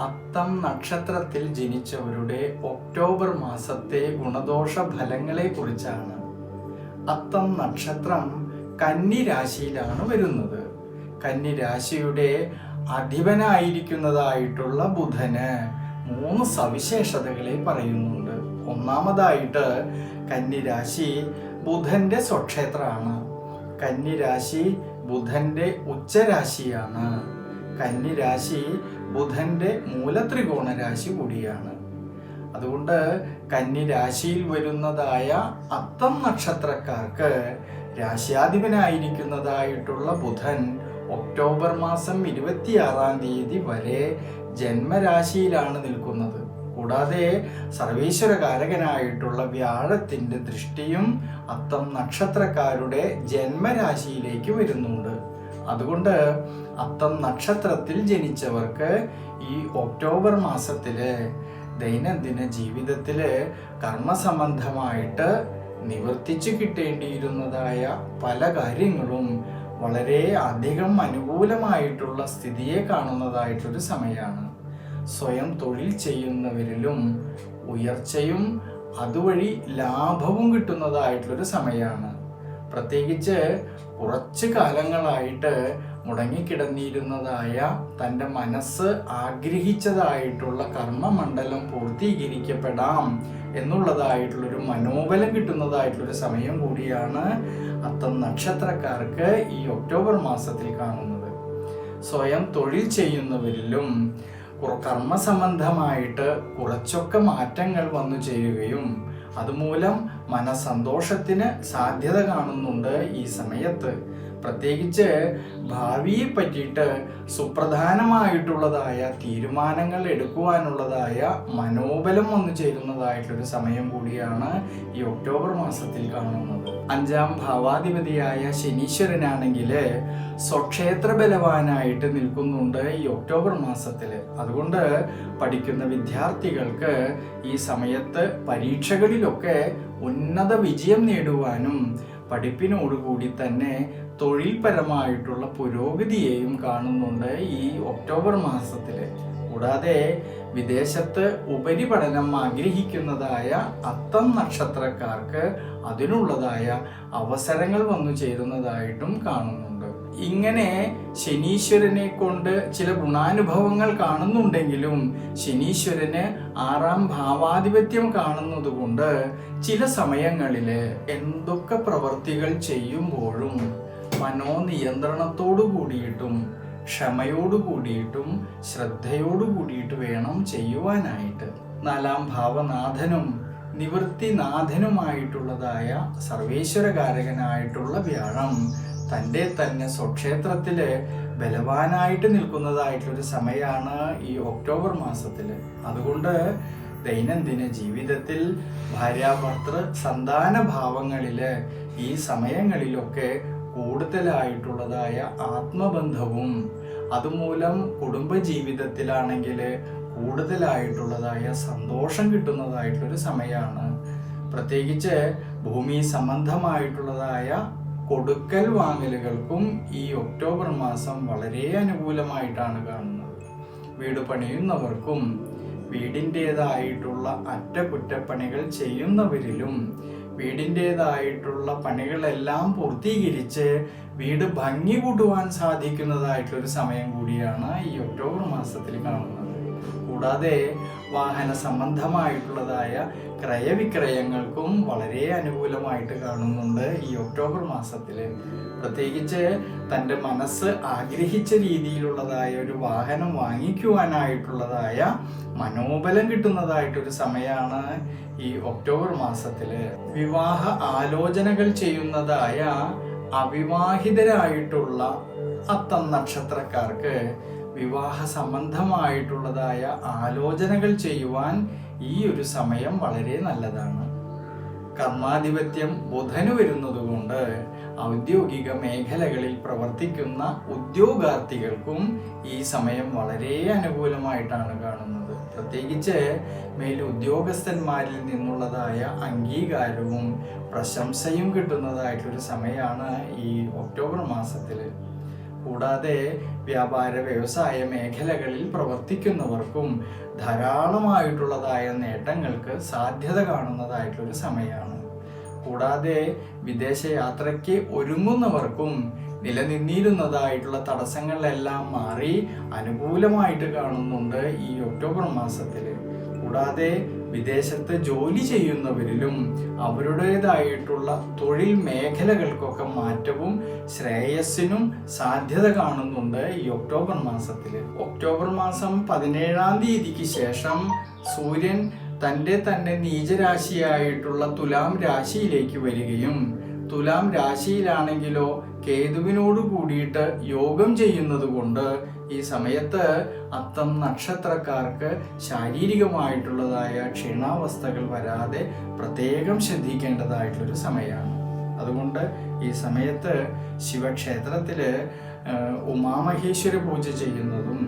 അത്തം നക്ഷത്രത്തിൽ ജനിച്ചവരുടെ ഒക്ടോബർ മാസത്തെ ഗുണദോഷ ഫലങ്ങളെ കുറിച്ചാണ്. അത്തം നക്ഷത്രം കന്നി രാശിയിലാണ് വരുന്നത്. കന്നി രാശിയുടെ അധിപനായിരിക്കുന്നതായിട്ടുള്ള ബുധന് മൂന്ന് സവിശേഷതകളെ പറയുന്നുണ്ട്. ഒന്നാമതായിട്ട് കന്നി രാശി ബുധന്റെ സ്വക്ഷേത്രമാണ്. കന്നി രാശി ബുധന്റെ ഉച്ചരാശിയാണ്. കന്നിരാശി ബുധന്റെ മൂലത്രികോണ രാശി കൂടിയാണ്. അതുകൊണ്ട് കന്നി രാശിയിൽ വരുന്നതായ അത്തം നക്ഷത്രക്കാർക്ക് രാശ്യാധിപനായിരിക്കുന്നതായിട്ടുള്ള ബുധൻ ഒക്ടോബർ മാസം ഇരുപത്തിയാറാം തീയതി വരെ ജന്മരാശിയിലാണ് നിൽക്കുന്നത്. കൂടാതെ സർവീശ്വരകാരകനായിട്ടുള്ള വ്യാഴത്തിന്റെ ദൃഷ്ടിയും അത്തം നക്ഷത്രക്കാരുടെ ജന്മരാശിയിലേക്ക് വരുന്നുണ്ട്. അതുകൊണ്ട് അത്തം നക്ഷത്രത്തിൽ ജനിച്ചവർക്ക് ഈ ഒക്ടോബർ മാസത്തിൽ ദൈനംദിന ജീവിതത്തിൽ കർമ്മസംബന്ധമായിട്ട് നിവർത്തിച്ചു കിട്ടേണ്ടിയിരുന്നതായ പല കാര്യങ്ങളും വളരെ അധികം അനുകൂലമായിട്ടുള്ള സ്ഥിതിയെ കാണുന്നതായിട്ടൊരു സമയമാണ് സ്വയം തൊഴിൽ ചെയ്യുന്നവരിലും ഉയർച്ചയും അതുവഴി ലാഭവും കിട്ടുന്നതായിട്ടുള്ളൊരു സമയമാണ് പ്രത്യേകിച്ച് കുറച്ച് കാലങ്ങളായിട്ട് മുടങ്ങിക്കിടന്നിരുന്നതായ തന്റെ മനസ്സ് ആഗ്രഹിച്ചതായിട്ടുള്ള കർമ്മമണ്ഡലം പൂർത്തീകരിക്കപ്പെടാം എന്നുള്ളതായിട്ടുള്ളൊരു മനോബലം കിട്ടുന്നതായിട്ടുള്ളൊരു സമയം കൂടിയാണ് അത്തം നക്ഷത്രക്കാർക്ക് ഈ ഒക്ടോബർ മാസത്തിൽ കാണുന്നത്. സ്വയം തൊഴിൽ ചെയ്യുന്നവരിലും കർമ്മസംബന്ധമായിട്ട് കുറച്ചൊക്കെ മാറ്റങ്ങൾ വന്നു ചേരുകയും അതുമൂലം മനസന്തോഷത്തിന് സാധ്യത കാണുന്നുണ്ട് ഈ സമയത്ത്. പ്രത്യേകിച്ച് ഭാവിയെ പറ്റിയിട്ട് സുപ്രധാനമായിട്ടുള്ളതായ തീരുമാനങ്ങൾ എടുക്കുവാനുള്ളതായ മനോബലം വന്നു ചേരുന്നതായിട്ടൊരു സമയം കൂടിയാണ് ഈ ഒക്ടോബർ മാസത്തിൽ കാണുന്നത്. അഞ്ചാം ഭാവാധിപതിയായ ശനീശ്വരനാണെങ്കിൽ സ്വക്ഷേത്ര ബലവാനായിട്ട് നിൽക്കുന്നുണ്ട് ഈ ഒക്ടോബർ മാസത്തിൽ അതുകൊണ്ട് പഠിക്കുന്ന വിദ്യാർത്ഥികൾക്ക് ഈ സമയത്ത് പരീക്ഷകളിലൊക്കെ ഉന്നത വിജയം നേടുവാനും പഠിപ്പിനോടുകൂടി തന്നെ തൊഴിൽപരമായിട്ടുള്ള പുരോഗതിയെയും കാണുന്നുണ്ട് ഈ ഒക്ടോബർ മാസത്തിൽ കൂടാതെ വിദേശത്ത് ഉപരിപഠനം ആഗ്രഹിക്കുന്നതായ അത്തം നക്ഷത്രക്കാർക്ക് അതിനുള്ളതായ അവസരങ്ങൾ വന്നു ചേരുന്നതായിട്ടും കാണുന്നുണ്ട് ഇങ്ങനെ ശനീശ്വരനെ കൊണ്ട് ചില ഗുണാനുഭവങ്ങൾ കാണുന്നുണ്ടെങ്കിലും ശനീശ്വരന് ആറാം ഭാവാധിപത്യം കാണുന്നത് കൊണ്ട് ചില സമയങ്ങളിൽ എന്തൊക്കെ പ്രവർത്തികൾ ചെയ്യുമ്പോഴും മനോനിയന്ത്രണത്തോടു കൂടിയിട്ടും ക്ഷമയോടു കൂടിയിട്ടും ശ്രദ്ധയോടു കൂടിയിട്ട് വേണം ചെയ്യുവാനായിട്ട്. നാലാം ഭാവനാഥനും നിവൃത്തിനാഥനുമായിട്ടുള്ളതായ സർവേശ്വരകാരകനായിട്ടുള്ള വ്യാഴം തന്റെ തന്നെ സ്വക്ഷേത്രത്തിൽ ബലവാനായിട്ട് നിൽക്കുന്നതായിട്ടൊരു സമയമാണ് ഈ ഒക്ടോബർ മാസത്തിൽ അതുകൊണ്ട് ദൈനംദിന ജീവിതത്തിൽ ഭാര്യാഭർത്തൃ സന്താന ഭാവങ്ങളിൽ ഈ സമയങ്ങളിലൊക്കെ കൂടുതലായിട്ടുള്ളതായ ആത്മബന്ധവും അതുമൂലം കുടുംബ ജീവിതത്തിലാണെങ്കിൽ കൂടുതലായിട്ടുള്ളതായ സന്തോഷം കിട്ടുന്നതായിട്ടൊരു സമയമാണ് പ്രത്യേകിച്ച് ഭൂമി സംബന്ധമായിട്ടുള്ളതായ കൊടുക്കൽ വാങ്ങലുകൾക്കും ഈ ഒക്ടോബർ മാസം വളരെ അനുകൂലമായിട്ടാണ് കാണുന്നത്. വീട് പണിയുന്നവർക്കും വീടിന്റേതായിട്ടുള്ള അറ്റകുറ്റപ്പണികൾ ചെയ്യുന്നവരിലും വീടിന്റെതായിട്ടുള്ള പണികളെല്ലാം പൂർത്തീകരിച്ച് വീട് ഭംഗി കൂട്ടുവാൻ സാധിക്കുന്നതായിട്ടൊരു സമയം കൂടിയാണ് ഈ ഒക്ടോബർ മാസത്തിൽ കാണുന്നത്. കൂടാതെ വാഹന സംബന്ധമായിട്ടുള്ളതായ ക്രയവിക്രയങ്ങൾക്കും വളരെ അനുകൂലമായിട്ട് കാണുന്നുണ്ട് ഈ ഒക്ടോബർ മാസത്തിൽ പ്രത്യേകിച്ച് തന്റെ മനസ്സ് ആഗ്രഹിച്ച രീതിയിലുള്ളതായ ഒരു വാഹനം വാങ്ങിക്കുവാനായിട്ടുള്ളതായ മനോബലം കിട്ടുന്നതായിട്ടൊരു സമയമാണ് ഈ ഒക്ടോബർ മാസത്തിൽ വിവാഹ ആലോചനകൾ ചെയ്യുന്നതായ അവിവാഹിതരായിട്ടുള്ള അത്തം നക്ഷത്രക്കാർക്ക് വിവാഹ സംബന്ധമായിട്ടുള്ളതായ ആലോചനകൾ ചെയ്യുവാൻ ഈ ഒരു സമയം വളരെ നല്ലതാണ്. കർമാധിപത്യം ബുധന് വരുന്നതുകൊണ്ട് ഔദ്യോഗിക മേഖലകളിൽ പ്രവർത്തിക്കുന്ന ഉദ്യോഗാർത്ഥികൾക്കും ഈ സമയം വളരെ അനുകൂലമായിട്ടാണ് കാണുന്നത്. പ്രത്യേകിച്ച് മേൽ ഉദ്യോഗസ്ഥന്മാരിൽ നിന്നുള്ളതായ അംഗീകാരവും പ്രശംസയും കിട്ടുന്നതായിട്ടൊരു സമയമാണ് ഈ ഒക്ടോബർ മാസത്തിൽ കൂടാതെ വ്യാപാര വ്യവസായ മേഖലകളിൽ പ്രവർത്തിക്കുന്നവർക്കും ധാരാളമായിട്ടുള്ളതായ നേട്ടങ്ങൾക്ക് സാധ്യത കാണുന്നതായിട്ടൊരു സമയമാണ്. കൂടാതെ വിദേശ യാത്രയ്ക്ക് ഒരുങ്ങുന്നവർക്കും നിലനിന്നിരുന്നതായിട്ടുള്ള തടസ്സങ്ങളെല്ലാം മാറി അനുകൂലമായിട്ട് കാണുന്നുണ്ട് ഈ ഒക്ടോബർ മാസത്തിൽ കൂടാതെ വിദേശത്ത് ജോലി ചെയ്യുന്നവരിലും അവരുടേതായിട്ടുള്ള തൊഴിൽ മേഖലകൾക്കൊക്കെ മാറ്റവും ശ്രേയസ്സിനും സാധ്യത കാണുന്നുണ്ട് ഈ ഒക്ടോബർ മാസത്തിൽ ഒക്ടോബർ മാസം പതിനേഴാം തീയതിക്ക് ശേഷം സൂര്യൻ തന്റെ തന്നെ നീചരാശിയായിട്ടുള്ള തുലാം രാശിയിലേക്ക് വരികയും തുലാം രാശിയിലാണെങ്കിലോ കേതുവിനോട് കൂടിയിട്ട് യോഗം ചെയ്യുന്നത് കൊണ്ട് ഈ സമയത്ത് അത്തം നക്ഷത്രക്കാർക്ക് ശാരീരികമായിട്ടുള്ളതായ ക്ഷീണാവസ്ഥകൾ വരാതെ പ്രത്യേകം ശ്രദ്ധിക്കേണ്ടതായിട്ടുള്ളൊരു സമയമാണ്. അതുകൊണ്ട് ഈ സമയത്ത് ശിവക്ഷേത്രത്തിൽ ഉമാമഹേശ്വര പൂജ ചെയ്യുന്നതും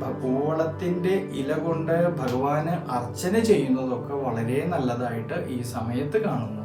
ഭ- കൂവളത്തിന്റെ ഇല കൊണ്ട് ഭഗവാന് അർച്ചന ചെയ്യുന്നതൊക്കെ വളരെ നല്ലതായിട്ട് ഈ സമയത്ത് കാണുന്നു.